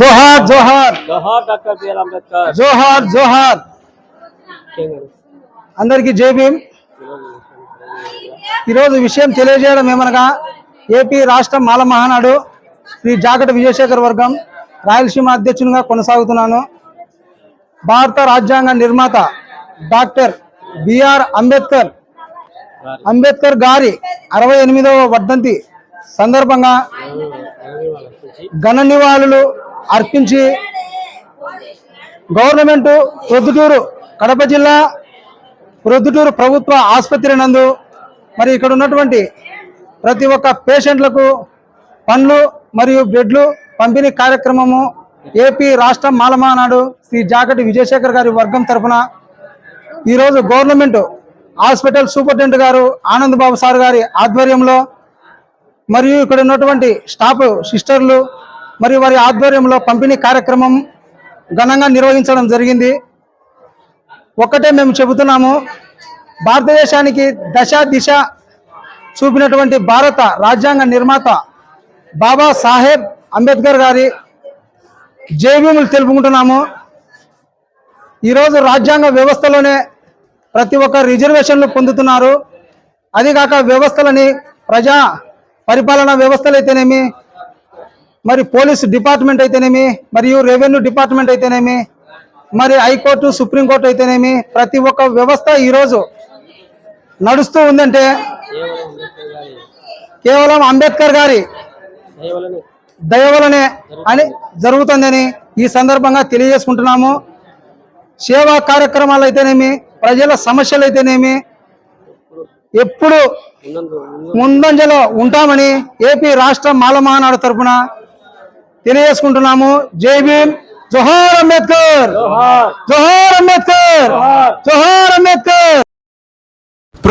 జోహార్ జోహార్. జోహార్ doctor BR Ambedkar. జోహార్ జోహార్. అందరికీ జై భీమ్. ఈరోజు విషయం తెలియజేయడం ఏమనగా ఏపీ రాష్ట్ర మాల మహానాడు శ్రీ జాగట విజయశేఖర్ వర్గం రాయలసీమ అధ్యక్షునిగా కొనసాగుతున్నాను. భారత రాజ్యాంగ నిర్మాత డాక్టర్ బిఆర్ అంబేద్కర్ అంబేద్కర్ గారి అరవై ఎనిమిదవ వర్ధంతి సందర్భంగా ఘన నివాళులు అర్పించి గవర్నమెంట్ ప్రొద్దుటూరు కడప జిల్లా ప్రొద్దుటూరు ప్రభుత్వ ఆసుపత్రి నందు మరి ఇక్కడ ఉన్నటువంటి ప్రతి ఒక్క పేషెంట్లకు పండ్లు మరియు బెడ్లు పంపిణీ కార్యక్రమము ఏపీ రాష్ట్ర మాలమానాడు శ్రీ జాకటి విజయశేఖర్ గారి వర్గం తరఫున ఈరోజు గవర్నమెంట్ హాస్పిటల్ సూపరింటెండెంట్ గారు ఆనంద్ బాబు సార్ గారి ఆధ్వర్యంలో మరియు ఇక్కడ ఉన్నటువంటి స్టాఫ్ సిస్టర్లు మరియు వారి ఆధ్వర్యంలో పంపిణీ కార్యక్రమం ఘనంగా నిర్వహించడం జరిగింది. ఒక్కటే మేము చెబుతున్నాము భారతదేశానికి దశ దిశ చూపినటువంటి భారత రాజ్యాంగ నిర్మాత బాబా సాహెబ్ అంబేద్కర్ గారి జైభీములు తెలుపుకుంటున్నాము. ఈరోజు రాజ్యాంగ వ్యవస్థలోనే ప్రతి ఒక్క రిజర్వేషన్లు పొందుతున్నారు. అదిగాక వ్యవస్థలని ప్రజా పరిపాలనా వ్యవస్థలు అయితేనేమి మరి పోలీస్ డిపార్ట్మెంట్ అయితేనేమి? మరియు రెవెన్యూ డిపార్ట్మెంట్ అయితేనేమి? మరి హైకోర్టు సుప్రీంకోర్టు అయితేనేమి? ప్రతి ఒక్క వ్యవస్థ ఈరోజు నడుస్తూ ఉందంటే కేవలం అంబేద్కర్ గారి దయవలనే అని జరుగుతుందని ఈ సందర్భంగా తెలియజేసుకుంటున్నాము. సేవా కార్యక్రమాలు అయితేనేమి? ప్రజల సమస్యలు అయితేనేమి? ఎప్పుడు ముందంజలో ఉంటామని ఏపీ రాష్ట్ర మాల మహానాడు తరపున తెలియజేసుకుంటున్నాము. జై భీమ్. జోహార్ అంబేద్కర్. జోహార్. అంబేద్కర్. జోహార్